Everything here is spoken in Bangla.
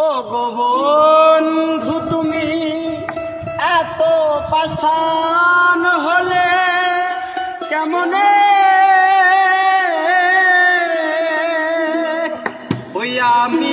ও গো বন্ধু তুমি এত পাশান হলে কেমনে? হইয়া আমি